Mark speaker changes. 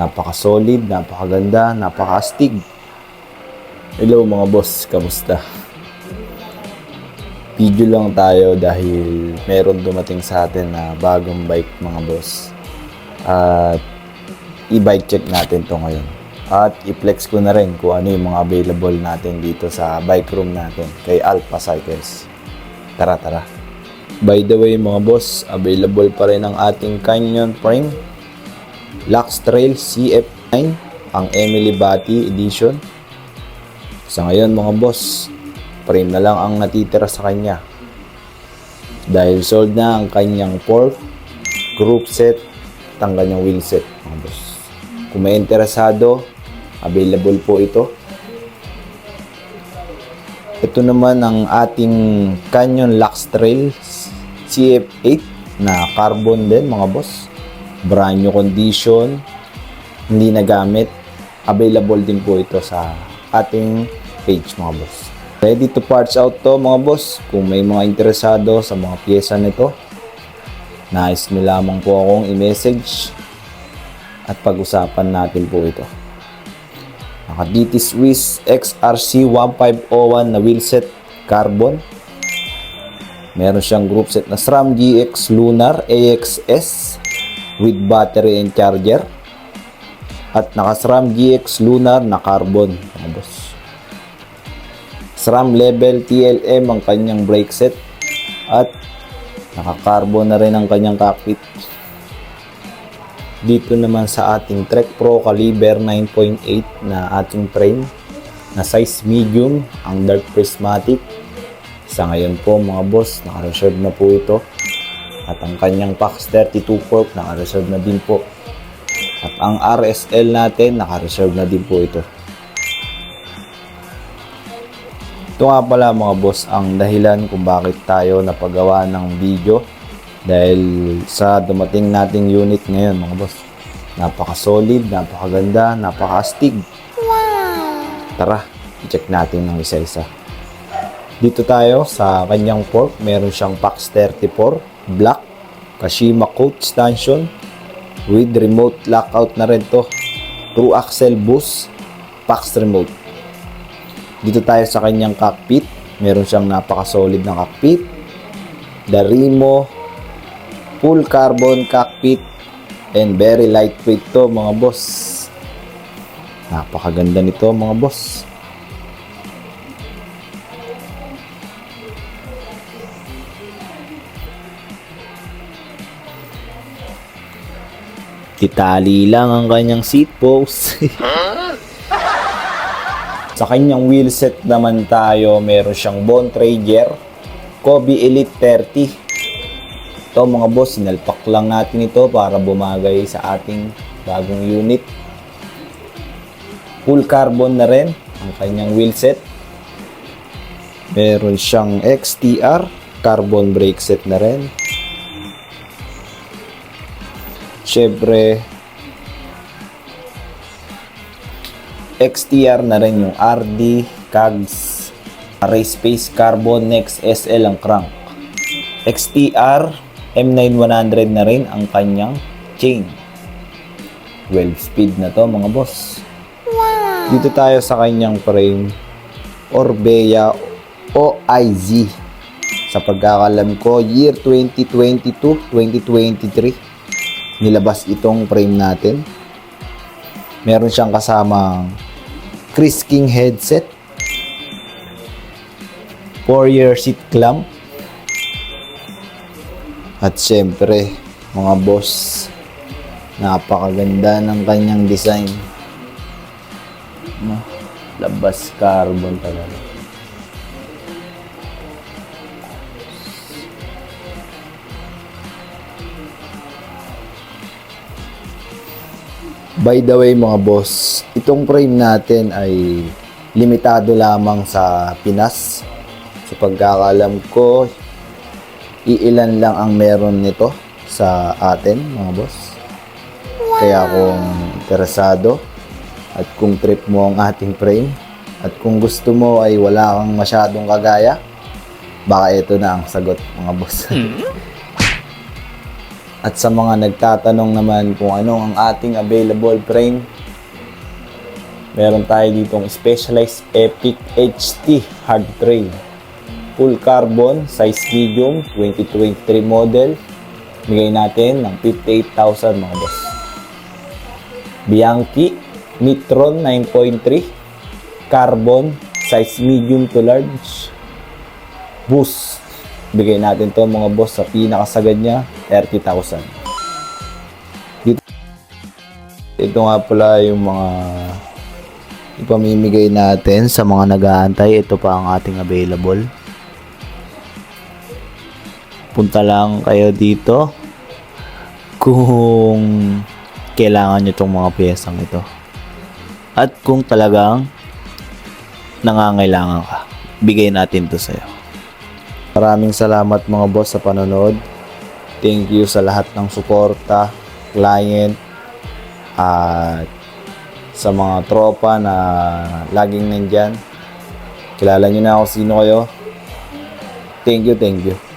Speaker 1: Napaka-solid, napakaganda, napaka-astig. Hello mga boss, kamusta? Video lang tayo dahil meron dumating sa atin na bagong bike mga boss. At i-bike check natin to ngayon. At i-flex ko na rin kung ano yung mga available natin dito sa bike room natin kay Alpha Cycles. Tara, tara. By the way mga boss, available pa rin ang ating Canyon Frame Lux Trail CF9 ang Emily Batty Edition. Sa ngayon mga boss, frame na lang ang natitira sa kanya. Dahil sold na ang kanyang fork, group set, at ang kanyang wheel set mga boss. Kung may interesado, available po ito. Ito naman ang ating Canyon Lux Trail CF8 na carbon din mga boss. Brand new condition, hindi nagamit. Available din po ito sa ating page mga boss. Ready to parts out to mga boss. Kung may mga interesado sa mga pyesa nito, nais nyo lamang po akong i-message at pag-usapan natin po ito. Naka DT Swiss XRC 1501 na wheelset carbon. Meron siyang group set na SRAM GX Lunar AXS with battery and charger. At naka SRAM GX Lunar na carbon. Mga boss. SRAM level TLM ang kanyang brake set. At naka-carbon na rin ang kanyang cockpit. Dito naman sa ating Trek Pro caliber 9.8 na ating frame na size medium ang dark prismatic. Sa ngayon po mga boss, naka-reserve na po ito. At ang kanyang PAX 32 fork naka-reserve na din po. At ang RSL natin naka-reserve na din po ito. Ito nga pala mga boss ang dahilan kung bakit tayo napagawa ng video dahil sa dumating nating unit ngayon mga boss. Napaka-solid, napakaganda, napaka-astig. Tara, i-check natin ng isa-isa. Dito tayo sa kanyang fork, meron siyang PAX 34 black Kashima coach stanchion with remote lockout na rin to. True axle boost, PAX remote. Dito tayo sa kanyang cockpit. Meron siyang napaka-solid na cockpit. Darimo full carbon cockpit and very lightweight to mga boss. Napakaganda nito mga boss. Itali lang ang kanyang seat post. Sa kanyang wheelset naman tayo, meron siyang Bontrager Kobe Elite 30. Ito mga boss, sinalpak lang natin ito para bumagay sa ating bagong unit. Full carbon na rin ang kanyang wheelset. Meron siyang XTR carbon brake set na rin. Siyempre, XTR na rin yung RD, CAGS, Race Space Carbon Next SL ang crank. XTR, M9100 na rin ang kanyang chain. 12 speed na to mga boss. Dito tayo sa kanyang frame Orbea OIZ. Sa pagkakalam ko, year 2022-2023 nilabas itong frame natin. Meron siyang kasamang Chris King headset. 4-year seat clamp. At syempre, mga boss, napakaganda ng kanyang design. Labas carbon talaga. By the way mga boss, itong frame natin ay limitado lamang sa Pinas. Sa pagkakalam ko, iilan lang ang meron nito sa atin mga boss. Kaya kung interesado at kung trip mo ang ating frame at kung gusto mo ay wala kang masyadong kagaya, baka ito na ang sagot mga boss. At sa mga nagtatanong naman kung ano ang ating available frame, meron tayo ditong Specialized Epic HT hard frame. Full carbon, size medium, 2023 model. Bigay natin ng 58,000 mga boss. Bianchi Mitron 9.3 Carbon size medium to large Boost Bigay natin to mga boss sa pinakasagad niya 30,000 Dito Ito nga pala yung mga ipamimigay natin sa mga nag-aantay. Ito pa ang ating available. Punta lang kayo dito kung kailangan nyo itong mga piyesang ito. At kung talagang nangangailangan ka, bigay natin to sa'yo. Maraming salamat mga boss sa panonood. Thank you sa lahat ng suporta, client, at sa mga tropa na laging nandyan. Kilala nyo na ako sino kayo. Thank you, thank you.